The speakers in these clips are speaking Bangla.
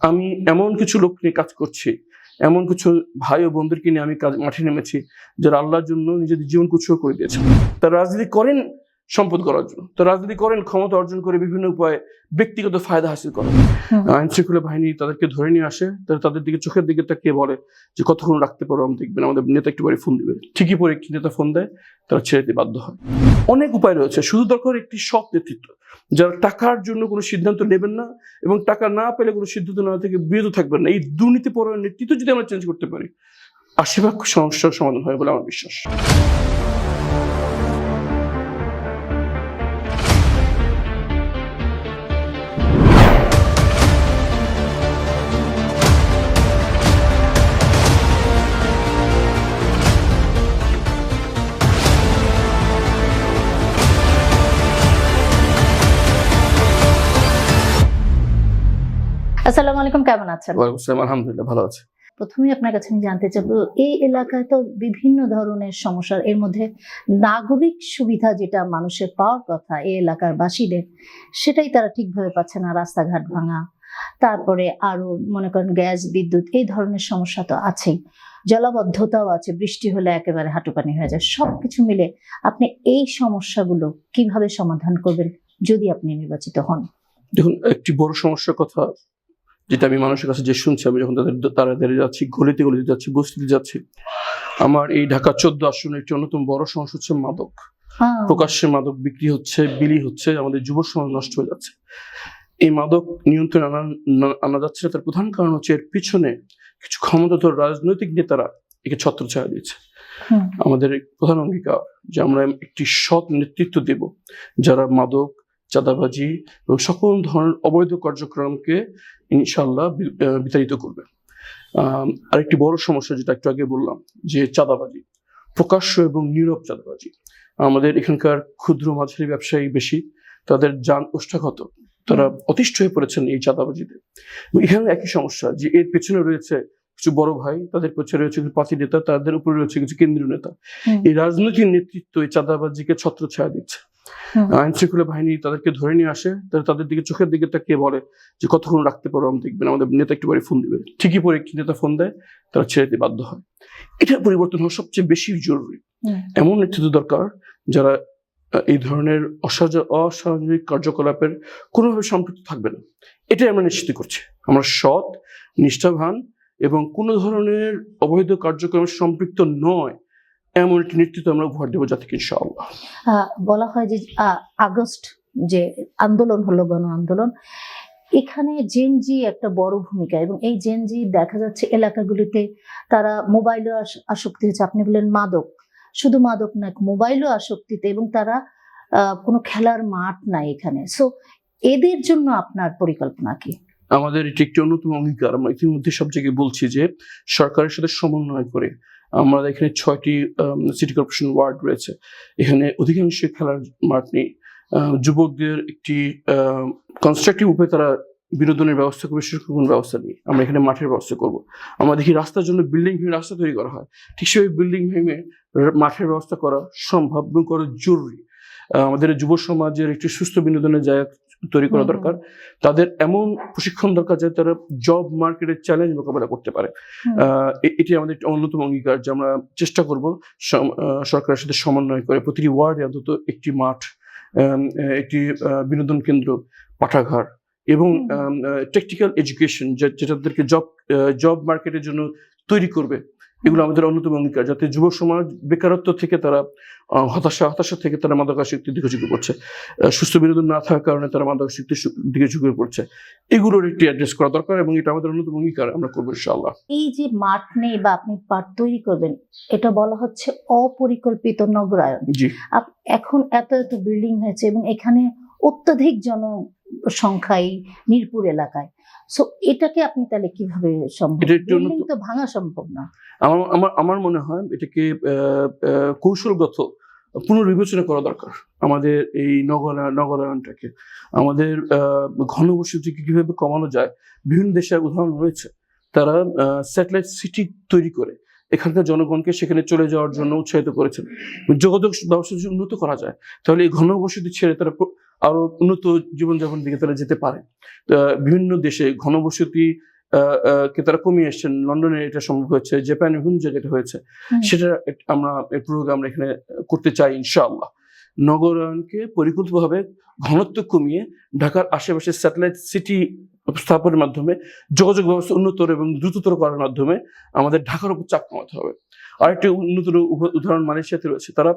আমি এমন কিছু লোক নিয়ে কাজ করছি, এমন কিছু ভাই ও বন্ধুকে নিয়ে আমি কাজ, মাঠে নেমেছি, যারা আল্লাহর জন্য নিজেদের জীবন কুচুও করে দিয়েছে। তারা রাজনীতি করেন সম্পদ করার জন্য। তো রাজনীতি করেন ক্ষমতা অর্জন করে বিভিন্ন উপায়ে ব্যক্তিগত ফায়দা হাসিল করেন। আইন শৃঙ্খলা বাহিনী তাদেরকে ধরে নিয়ে আসে তারা তাদের দিকে চোখের দিকে তাকিয়ে বলে যে কতক্ষণ রাখতে পারো আমি দেখবেন আমাদের নেতা একটু বাড়ি ফোন দিবে। ঠিকই পরে একটি নেতা ফোন দেয় তারা ছেড়ে দিতে বাধ্য হয়। অনেক উপায় রয়েছে। শুধু দরকার একটি সৎ নেতৃত্ব। যারা টাকার জন্য কোনো সিদ্ধান্ত নেবেন না এবং টাকা না পেলে কোনো সিদ্ধান্ত নেওয়া থেকে বিরত থাকবেন না। এই দুর্নীতি পরায়ণ নেতৃত্ব যদি আমরা চেঞ্জ করতে পারি আশীর্বাদ সমস্যার সমাধান হয় বলে আমার বিশ্বাস। আসসালামু আলাইকুম কেমন আছেন? ওয়ালাইকুম আসসালাম, আলহামদুলিল্লাহ ভালো আছে। প্রথমেই আপনার কাছে আমি জানতে চাবো এই এলাকায় তো বিভিন্ন ধরনের সমস্যা এর মধ্যে নাগরিক সুবিধা যেটা মানুষের পাওয়ার কথা এই এলাকার বাসীদের সেটাই তারা ঠিকভাবে পাচ্ছে না রাস্তাঘাট ভাঙা। তারপরে আরও মনে করেন গ্যাস বিদ্যুৎ এই ধরনের সমস্যা তো আছেই। জলাবদ্ধতাও আছে বৃষ্টি হলে একেবারে হাঁটুপানি হয়ে যায়। সবকিছু মিলে আপনি এই সমস্যাগুলো কীভাবে সমাধান করবেন যদি আপনি নির্বাচিত হন? দেখুন একটি বড় সমস্যার কথা যেটা আমি মানুষের কাছে যে শুনছি আমি যখন তাদের তাড়াতাড়ি যাচ্ছি গলিতে গলিতে যাচ্ছি বস্তিতে যাচ্ছি আমার এই ঢাকা চোদ্দ আসনের একটি অন্যতম বড় সমস্যা হচ্ছে মাদক। হ্যাঁ, প্রকাশ্যে মাদক বিক্রি হচ্ছে বিলি হচ্ছে আমাদের যুব সমাজ নষ্ট হয়ে যাচ্ছে। এই মাদক নিয়ন্ত্রণে আনা আনা যাচ্ছে না। তার প্রধান কারণ হচ্ছে এর পিছনে কিছু ক্ষমতাধর রাজনৈতিক নেতারা একে ছত্রছায়া দিয়েছে। আমাদের প্রধান অঙ্গীকার যে আমরা একটি সৎ নেতৃত্ব দেব যারা মাদক চাঁদাবাজি এবং সকল ধরনের অবৈধ কার্যক্রমকে ইনশাল্লাহ বিতাড়িত করবে। আরেকটি বড় সমস্যা যেটা একটু আগে বললাম যে চাঁদাবাজি প্রকাশ্য এবং নীরব চাঁদাবাজি। আমাদের এখানকার ক্ষুদ্র মাঝারি ব্যবসায়ী বেশি তাদের যান ওষ্ঠাগত তারা অতিষ্ঠ হয়ে পড়েছেন এই চাঁদাবাজিতে। এখানে একই সমস্যা যে এর পেছনে রয়েছে কিছু বড় ভাই তাদের পেছনে রয়েছে কিছু পাতি নেতা তাদের উপরে রয়েছে কিছু কেন্দ্রীয় নেতা। এই রাজনৈতিক নেতৃত্ব এই চাঁদাবাজিকে ছত্র ছায়া দিচ্ছে। আইন শৃঙ্খলা বাহিনী তাদেরকে ধরে নিয়ে আসে তারা তাদের দিকে চোখের দিকে তাকিয়ে বলে যে কতক্ষণ রাখতে পারো আমি দেখবেন আমাদের নেতা একটু বাড়ি ফোন দিবে। ঠিকই পরে একটি নেতা ফোন দেয় তারা ছেড়ে দিতে বাধ্য হয়। এটার পরিবর্তন হওয়া সবচেয়ে বেশি জরুরি। এমন নেতৃত্ব দরকার যারা এই ধরনের অসাজা অস্বাভাবিক কার্যকলাপের কোনোভাবে সম্পৃক্ত থাকবে না। এটাই আমরা নিশ্চিত করছি। আমরা সৎ নিষ্ঠাবান এবং কোনো ধরনের অবৈধ কার্যক্রমে সম্পৃক্ত নয়। এমন একটি নেতৃত্ব আমরা উপহার দেবো জাতিকে ইনশাআল্লাহ বলা হয় যে আগস্ট যে আন্দোলন হলো গণ আন্দোলন এখানে জেনজি একটা বড় ভূমিকা এবং এই জেনজি দেখা যাচ্ছে এলাকাগুলিতে তারা মোবাইলও আসক্তি হচ্ছে আপনি বললেন মাদক। শুধু মাদক না মোবাইলও আসক্তিতে এবং তারা কোনো খেলার মাঠ নাই এখানে। সো এদের জন্য আপনার পরিকল্পনা কি? আমাদের এটি একটি অন্যতম অঙ্গীকার। আমরা ইতিমধ্যে সব জায়গায় বলছি যে সরকারের সাথে সমন্বয় করে আমরা এখানে ছয়টি সিটি কর্পোরেশন ওয়ার্ড রয়েছে। এখানে অধিকাংশ খেলার মাঠ নেই। যুবকদের একটি কনস্ট্রাকটিভ উপায়ে তারা বিনোদনের ব্যবস্থা করবে সেরকম কোনো ব্যবস্থা নেই। আমরা এখানে মাঠের ব্যবস্থা করব। আমরা দেখি রাস্তার জন্য বিল্ডিং ভেঙে রাস্তা তৈরি করা হয়। ঠিক সেভাবে বিল্ডিং ভেঙে মাঠের ব্যবস্থা করা সম্ভব এবং করা জরুরি। আমাদের যুব সমাজের একটি সুস্থ বিনোদনের জায়গা তৈরি করা। দরকার। তাদের এমন প্রশিক্ষণ দরকার যাতে তারা জব মার্কেটের চ্যালেঞ্জ মোকাবেলা করতে পারে। এটি আমাদের অন্যতম অঙ্গীকার যে আমরা চেষ্টা করব সরকারের সাথে সমন্বয় করে প্রতিটি ওয়ার্ডে অন্তত একটি মাঠ একটি বিনোদন কেন্দ্র পাঠাগার এবং টেকনিক্যাল এডুকেশন যেটাদেরকে জব জব মার্কেটের জন্য তৈরি করবে। এগুলো আমাদের অন্যতম অঙ্গীকার যাতে যুব সমাজ বেকারত্ব থেকে তারা হতাশা হতাশা থেকে তারা মাদকাসক্তির দিকে ঝুঁকে পড়ছে। সুস্থ বিনোদন না থাকার কারণে তারা মাদকাসক্তির দিকে ঝুঁকে পড়ছে। এগুলোর একটি অ্যাড্রেস করা দরকার এবং এটা আমাদের অন্যতম অঙ্গীকার আমরা করব ইনশাআল্লাহ। এই যে মাঠ নেই বা আপনি পাট তৈরি করবেন এটা বলা হচ্ছে অপরিকল্পিত নগরায়ন। এখন এত এত বিল্ডিং হয়েছে এবং এখানে অত্যাধিক জন সংখ্যায় মিরপুর এলাকায়। সো এটাকে আপনি তাহলে কীভাবে সম্ভব? বিল্ডিং তো- ভাঙা সম্ভব না। আমার আমার আমার মনে হয় এটাকে কৌশলগত পুনর্বিবেচনা করা দরকার আমাদের এই নগরায়ন নগরায়নটাকে। আমাদের আহ, ঘনবসতিকে কীভাবে কমানো যায় বিভিন্ন দেশের উদাহরণ রয়েছে। তারা স্যাটেলাইট সিটি তৈরি করে। এখানকার জনগণকে সেখানে চলে যাওয়ার জন্য উৎসাহিত করেছেন। যোগাযোগ ব্যবস্থা যদি উন্নত করা যায় তাহলে এই ঘনবসতি ছেড়ে তারা আরও উন্নত জীবনযাপন দিকে তারা যেতে পারে। আহ, বিভিন্ন দেশে ঘনবসতি কে তারা কমিয়ে এসছেন। লন্ডনে এটা সম্ভব হয়েছে জাপানে বিভিন্ন জায়গায় হয়েছে সেটা আমরা এই প্রোগ্রাম আমরা এখানে করতে চাই ইনশাআল্লাহ। নগরায়নকে পরিকল্পিতভাবে ঘনত্ব কমিয়ে ঢাকার আশেপাশে স্যাটেলাইট সিটি স্থাপনের মাধ্যমে যোগাযোগ ব্যবস্থা উন্নতর এবং দ্রুততর করার মাধ্যমে আমাদের ঢাকার উপর চাপ কমাতে হবে। আরেকটি উন্নতর উদাহরণ মালয়েশিয়াতে রয়েছে। তারা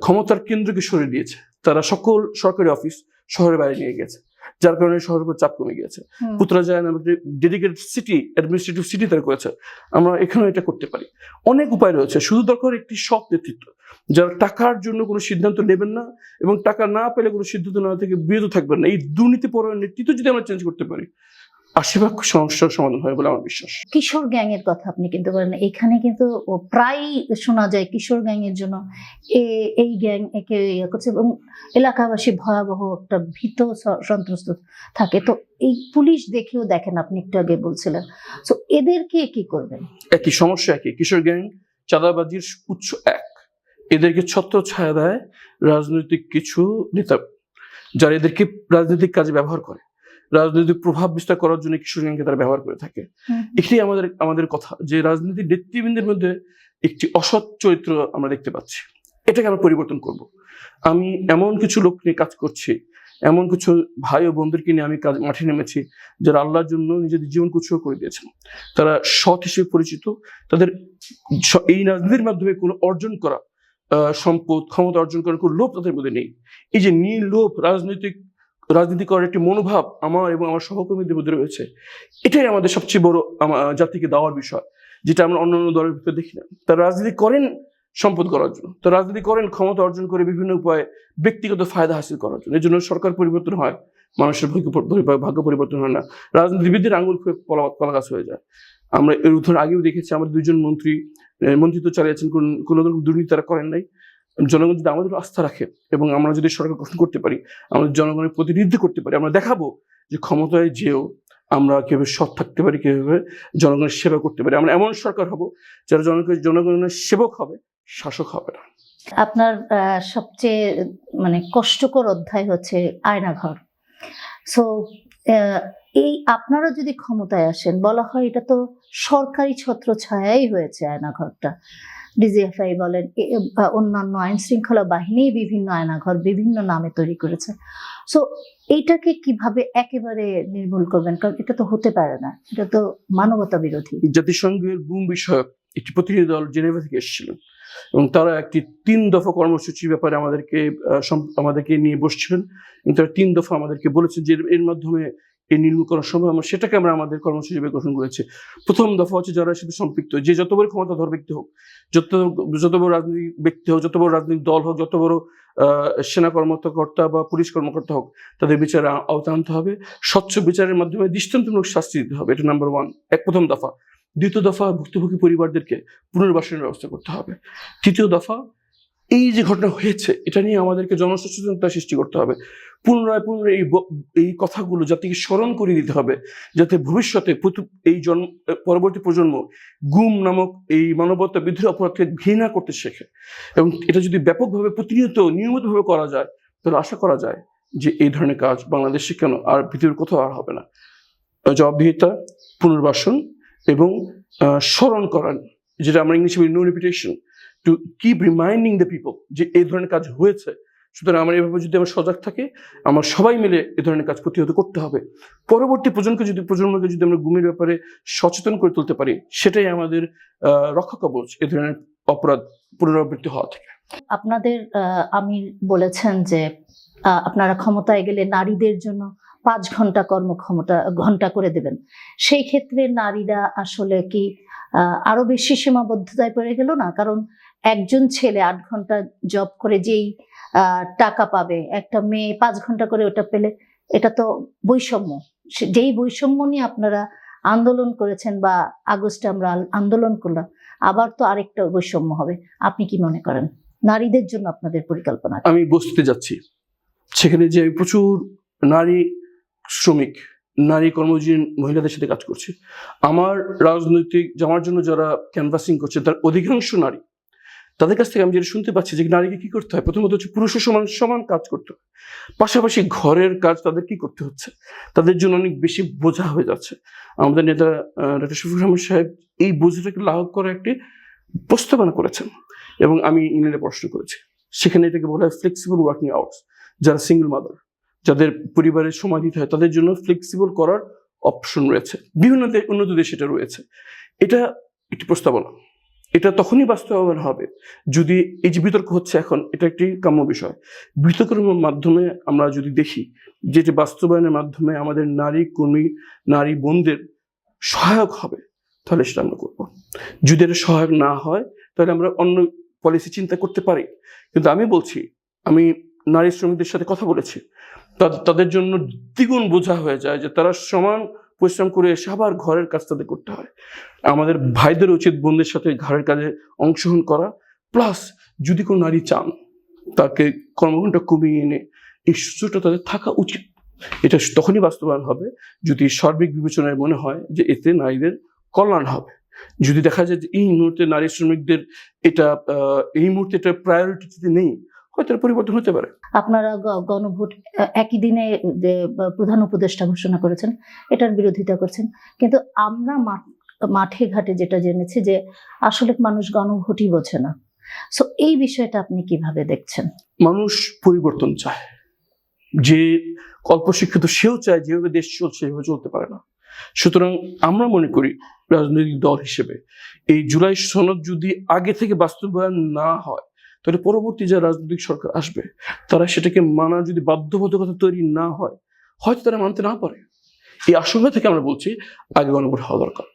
ক্ষমতার কেন্দ্রকে সরিয়ে দিয়েছে। তারা সকল সরকারি অফিস শহরের বাইরে নিয়ে গেছে। যার কারণে শহরের উপর চাপ কমে গিয়েছে। পুত্রাজায় নামে ডেডিকেটেড সিটি অ্যাডমিনিস্ট্রেটিভ সিটি তারা করেছে। আমরা এখানেও এটা করতে পারি। অনেক উপায় রয়েছে। শুধু দরকার একটি সব নেতৃত্ব। যারা টাকার জন্য কোনো সিদ্ধান্ত নেবেন না এবং টাকা না পেলে কোনো সিদ্ধান্ত নেওয়া থেকে বিরত থাকবেন না। এই দুর্নীতি দুর্নীতিপরণ নেতৃত্ব যদি আমরা চেঞ্জ করতে পারি আশীর্বাদ সমস্যার সমাধান হয় বলে আমার বিশ্বাস। কিশোর গ্যাং এর কথা আপনি কিন্তু বলেন এখানে কিন্তু প্রায় শোনা যায় কিশোর গ্যাং এর জন্য এই গ্যাং একে ইয়ে করছে এবং এলাকাবাসী ভয়াবহ একটা ভীত সন্ত্রস্ত থাকে। তো এই পুলিশ দেখেও দেখেন আপনি একটু আগে বলছিলেন। তো এদেরকে কি করবেন? একই সমস্যা একই। কিশোর গ্যাং চাঁদাবাজির উৎস এক। এদেরকে ছত্র ছায়া দেয় রাজনৈতিক কিছু নেতা যারা এদেরকে রাজনৈতিক কাজে ব্যবহার করে। রাজনৈতিক প্রভাব বিস্তার করার জন্য কিশোর গ্যাংকে তারা ব্যবহার করে থাকে। এটাই আমাদের আমাদের কথা যে রাজনীতির নেতৃবৃন্দের মধ্যে একটি অসৎ চরিত্র আমরা দেখতে পাচ্ছি। এটাকে আমরা পরিবর্তন করব। আমি এমন কিছু লোক নিয়ে কাজ করছি এমন কিছু ভাই ও বন্ধুদেরকে নিয়ে আমি কাজ মাঠে নেমেছি যারা আল্লাহর জন্য নিজেদের জীবন কুৎসর্গ করে দিয়েছেন। তারা সৎ হিসেবে পরিচিত তাদের এই রাজনীতির মাধ্যমে কোনো অর্জন করা আহ, সম্পদ ক্ষমতা অর্জন করার কোনো লোভ তাদের মধ্যে নেই। এই যে নীল লোভ রাজনৈতিক রাজনীতি করার একটি মনোভাব আমার এবং আমার সহকর্মীদের মধ্যে রয়েছে। এটাই আমাদের সবচেয়ে বড় জাতিকে দেওয়ার বিষয়, যেটা আমরা অন্যান্য দলের ভিতরে দেখি না। তারা রাজনীতি করেন সম্পদ করার জন্য। তারা রাজনীতি করেন ক্ষমতা অর্জন করে বিভিন্ন উপায়ে ব্যক্তিগত ফায়দা হাসিল করার জন্য। এই জন্য সরকার পরিবর্তন হয়, মানুষের ভাগ্য পরিবর্তন হয় না। রাজনীতিবিদদের আঙুল খুব কলা গাছ হয়ে যায়। আমরা এর উত্তর আগেও দেখেছি, আমাদের দুজন মন্ত্রী মন্ত্রিত্ব চালিয়েছেন কোন, কোনো দুর্নীতি তারা করেন নাই। জনগণ যদি আমাদের আস্থা রাখে এবং আমরা যদি সরকার গঠন করতে পারি আমরা জনগণের প্রতিনিধিত্ব করতে পারি, আমরা দেখাবো যে ক্ষমতায় যেও আমরা কীভাবে সৎ থাকতে পারি, কীভাবে জনগণের সেবা করতে পারি। আমরা এমন সরকার হব যারা জনগণের জনগণের সেবক হবে, শাসক হবে না। আপনার সবচেয়ে মানে কষ্টকর অধ্যায় হচ্ছে আয়নাঘর। সো এই আপনারা যদি ক্ষমতায় আসেন, বলা হয় এটা তো সরকারি ছত্র ছায়াই হয়েছে আয়নাঘরটা। ডিজিএফআই বলেন অন্যান্য আইন শৃঙ্খলা বাহিনী বিভিন্ন আয়নাঘর বিভিন্ন নামে তৈরি করেছে। সো এইটাকে কীভাবে একেবারে নির্মূল করবেন? কারণ এটা তো হতে পারে না। এটা তো মানবতা বিরোধী। জাতিসংঘের গুম বিষয়ক একটি প্রতিনিধি দল জেনেভা থেকে এসেছিলেন এবং তারা একটি তিন দফা কর্মসূচির ব্যাপারে আমাদেরকে আমাদেরকে নিয়ে বসছিলেন। তারা তিন দফা আমাদেরকে বলেছেন যে এর মাধ্যমে এই নির্মূল করা সম্ভব আমরা সেটাকে আমরা আমাদের কর্মসূচি গঠন করেছি। প্রথম দফা হচ্ছে যারা সাথে সম্পৃক্ত, যে যত বড় ক্ষমতাধর ব্যক্তি হোক, যত যত বড় রাজনৈতিক ব্যক্তি হোক, যত বড় রাজনৈতিক দল হোক, যত বড় সেনা কর্মকর্তা বা পুলিশ কর্মকর্তা হোক, তাদের বিচারে আওতা আনতে হবে। স্বচ্ছ বিচারের মাধ্যমে দৃষ্টান্তমূলক শাস্তি দিতে হবে, এটা নাম্বার ওয়ান এক প্রথম দফা। দ্বিতীয় দফা ভুক্তভোগী পরিবারদেরকে পুনর্বাসনের ব্যবস্থা করতে হবে। তৃতীয় দফা এই যে ঘটনা হয়েছে, এটা নিয়ে আমাদেরকে জনসচেতনতা সৃষ্টি করতে হবে। পুনরায় পুনরায় এই এই কথাগুলো জাতিকে স্মরণ করে দিতে হবে, যাতে ভবিষ্যতে এই জন্ম পরবর্তী প্রজন্ম গুম নামক এই মানবতা বিদ্রোহ অপরাধকে ঘৃণা করতে শেখে। এবং এটা যদি ব্যাপকভাবে প্রতিনিয়ত, নিয়মিতভাবে করা যায়, তাহলে আশা করা যায় যে এই ধরনের কাজ বাংলাদেশে কেন আর পৃথিবীর কোথাও আর হবে না। জবাবদিহিতা, পুনর্বাসন এবং স্মরণ করান, যেটা আমরা ইংলিশে বলি no repetition to keep reminding the people যে এই ধরনের কাজ হয়েছে। সুতরাং আমরা এভাবে যদি আমরা সজাগ থাকি, আমরা সবাই মিলে এ ধরনের কাজ প্রতিহত করতে হবে। পরবর্তী প্রজন্মকে যদি প্রজন্মকে যদি আমরা গুমের ব্যাপারে সচেতন করে তুলতে পারি, সেটাই আমাদের রক্ষা কবচ এ ধরনের অপরাধ পুনরাবৃত্তি হওয়া থেকে। আপনাদের আমির বলেছেন যে আপনারা ক্ষমতায় গেলে নারীদের জন্য পাঁচ ঘণ্টা কর্মক্ষমতা, ঘণ্টা করে দেবেন। সেই ক্ষেত্রে নারীরা আসলে কি আরও বেশি সীমাবদ্ধতায় পড়ে গেল না? কারণ একজন ছেলে আট ঘণ্টা জব করে যেই টাকা পাবে, একটা মেয়ে পাঁচ ঘণ্টা করে ওটা পেলে, এটা তো বৈষম্য। যেই বৈষম্য নিয়ে আপনারা আন্দোলন করেছেন বা আগস্টে আমরা আন্দোলন করলাম, আবার তো আরেকটা বৈষম্য হবে। আপনি কি মনে করেন? নারীদের জন্য আপনাদের পরিকল্পনা আমি বস্তিতে যাচ্ছি। সেখানে যে আমি প্রচুর নারী শ্রমিক, নারী কর্মজীবী মহিলাদের সাথে কাজ করছি। আমার রাজনৈতিক, আমার জন্য যারা ক্যানভাসিং করছে, তার অধিকাংশ নারী তাদের কাছ থেকে আমি যেটা শুনতে পাচ্ছি যে নারীকে কি করতে হয়? প্রথমত হচ্ছে পুরুষের সমান সমান কাজ করতে হয়। পাশাপাশি ঘরের কাজ তাদের কি করতে হচ্ছে? তাদের জন্য অনেক বেশি বোঝা হয়ে যাচ্ছে। আমাদের নেতা ডক্টর শফিকুর রহমান সাহেব এই বোঝাটাকে লাঘব করার একটি প্রস্তাবনা করেছেন এবং আমি ইংল্যান্ডে পড়াশোনা করেছি। সেখানে এটাকে বলা হয় ফ্লেক্সিবল ওয়ার্কিং আওয়ার্স যারা সিঙ্গেল মাদার যাদের পরিবারের সময় দিতে হয়, তাদের জন্য ফ্লেক্সিবল করার অপশন রয়েছে। বিভিন্ন উন্নত দেশে এটা রয়েছে। এটা একটি প্রস্তাবনা। এটা তখনই বাস্তবায়ন হবে যদি এই যে বিতর্ক হচ্ছে এখন, এটা একটি কাম্য বিষয়। বিতর্কের মাধ্যমে আমরা যদি দেখি যে এটি বাস্তবায়নের মাধ্যমে আমাদের নারী কর্মী, নারী বোনদের সহায়ক হবে, তাহলে সেটা আমরা করব। যদি এটা সহায়ক না হয়, তাহলে আমরা অন্য পলিসি চিন্তা করতে পারি। কিন্তু আমি বলছি, আমি নারী শ্রমিকদের সাথে কথা বলেছি। তাদের জন্য দ্বিগুণ বোঝা হয়ে যায় যে, তারা সমান পরিশ্রম করে এসে আবার ঘরের কাজ তাদের করতে হয়। আমাদের ভাইদের উচিত বোনদের সাথে ঘরের কাজে অংশগ্রহণ করা। প্লাস যদি কোনো নারী চান, তাকে কর্মঘণ্টা কমিয়ে এনে এই সুযোগটা তাদের থাকা উচিত। এটা তখনই বাস্তবায়ন হবে যদি সার্বিক বিবেচনায় মনে হয় যে এতে নারীদের কল্যাণ হবে। যদি দেখা যায় যে এই মুহূর্তে নারী শ্রমিকদের এটা এই মুহূর্তে এটা প্রায়োরিটিতে নেই হয়তো পরিবর্তন হতে পারে। আপনারা গণভোট একই দিনে যে প্রধান উপদেষ্টা ঘোষণা করেছেন এটার বিরোধিতা করছেন। কিন্তু আমরা মাঠ- মাঠে ঘাটে যেটা জেনেছি যে আসলে মানুষ গণভোটই বোঝে না। সো এই বিষয়টা আপনি কীভাবে দেখছেন? মানুষ পরিবর্তন চায়। যে অল্প শিক্ষিত সেও চায় যেভাবে দেশ চলছে সেভাবে চলতে পারে না। সুতরাং আমরা মনে করি রাজনৈতিক দল হিসেবে এই জুলাই সনদ যদি আগে থেকে বাস্তবায়ন না হয় তাহলে পরবর্তী যে রাজনৈতিক সরকার আসবে, তারা সেটাকে মানার যদি বাধ্যবাধকতা তৈরি না হয়, হয়তো তারা মানতে না পারে। এই আশঙ্কা থেকে আমরা বলছি আগে গণভোট হওয়া দরকার।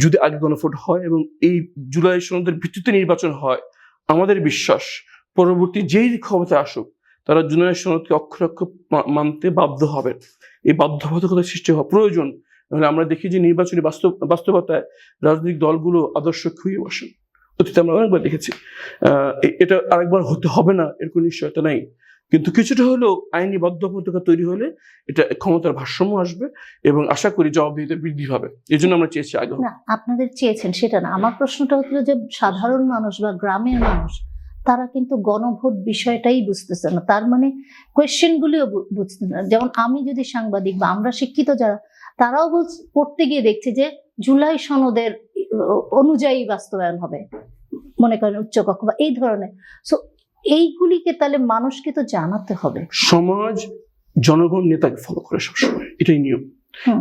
যদি আগে গণভোট হয় এবং এই জুলাই সনদের ভিত্তিতে নির্বাচন হয়, আমাদের বিশ্বাস পরবর্তী যেই ক্ষমতা আসুক, তারা জুলাই সনদকে অক্ষরে অক্ষর মা- মানতে বাধ্য হবে। এই বাধ্যবাধকতার সৃষ্টি হওয়া প্রয়োজন। আমরা দেখি যে নির্বাচনী বাস্তব, বাস্তবতায় রাজনৈতিক দলগুলো আদর্শ খুঁয়ে বসেন অতীতে আমরা অনেকবার দেখেছি। এটা আরেকবার হতে হবে না, এর কোনো নিশ্চয়তা নাই। কিন্তু কিছুটা হলেও আইনি বাধ্যবাধকতা তৈরি হলে এটা ক্ষমতার ভারসাম্য আসবে এবং আশা করি জবাবদিহিতা বৃদ্ধি হবে এই জন্য আমরা চেয়েছি আগে আপনাদের চেয়েছেন, সেটা না। আমার প্রশ্নটা হচ্ছিল যে সাধারণ মানুষ বা গ্রামের মানুষ, তারা কিন্তু গণভোট বিষয়টাই বুঝতেছে না। তার মানে কোয়েশ্চেন গুলিও বু- বুঝতে না। যেমন আমি যদি সাংবাদিক বা আমরা শিক্ষিত যারা, তারাও পড়তে গিয়ে দেখছি যে জুলাই সনদের অনুযায়ী বাস্তবায়ন হবে। মনে করেন উচ্চকক্ষ বা এই ধরনের। সো এইগুলিকে তাহলে মানুষকে তো জানাতে হবে। সমাজ জনগণ নেতাকে ফলো করে সবসময়। এটাই নিয়ম।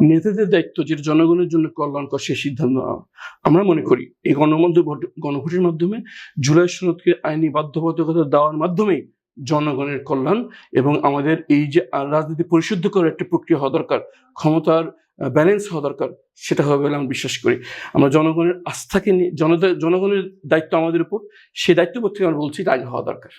নেতাদের দায়িত্ব যেটা জনগণের জন্য কল্যাণকর সেই সিদ্ধান্ত নেওয়া। আমরা মনে করি এই গণমধ্য গণভোটের মাধ্যমে জুলাই সনদকে আইনি বাধ্যবাধকতা দেওয়ার মাধ্যমেই জনগণের কল্যাণ এবং আমাদের এই যে রাজনীতি পরিশুদ্ধ করার একটা প্রক্রিয়া হওয়া দরকার ক্ষমতার ব্যালেন্স হওয়া দরকার, সেটা হবে বলে আমি বিশ্বাস করি। আমরা জনগণের আস্থাকে নিয়ে জনতা জনগণের দায়িত্ব আমাদের উপর, সেই দায়িত্ব থেকে আমরা বলছি এটা আগে হওয়া দরকার।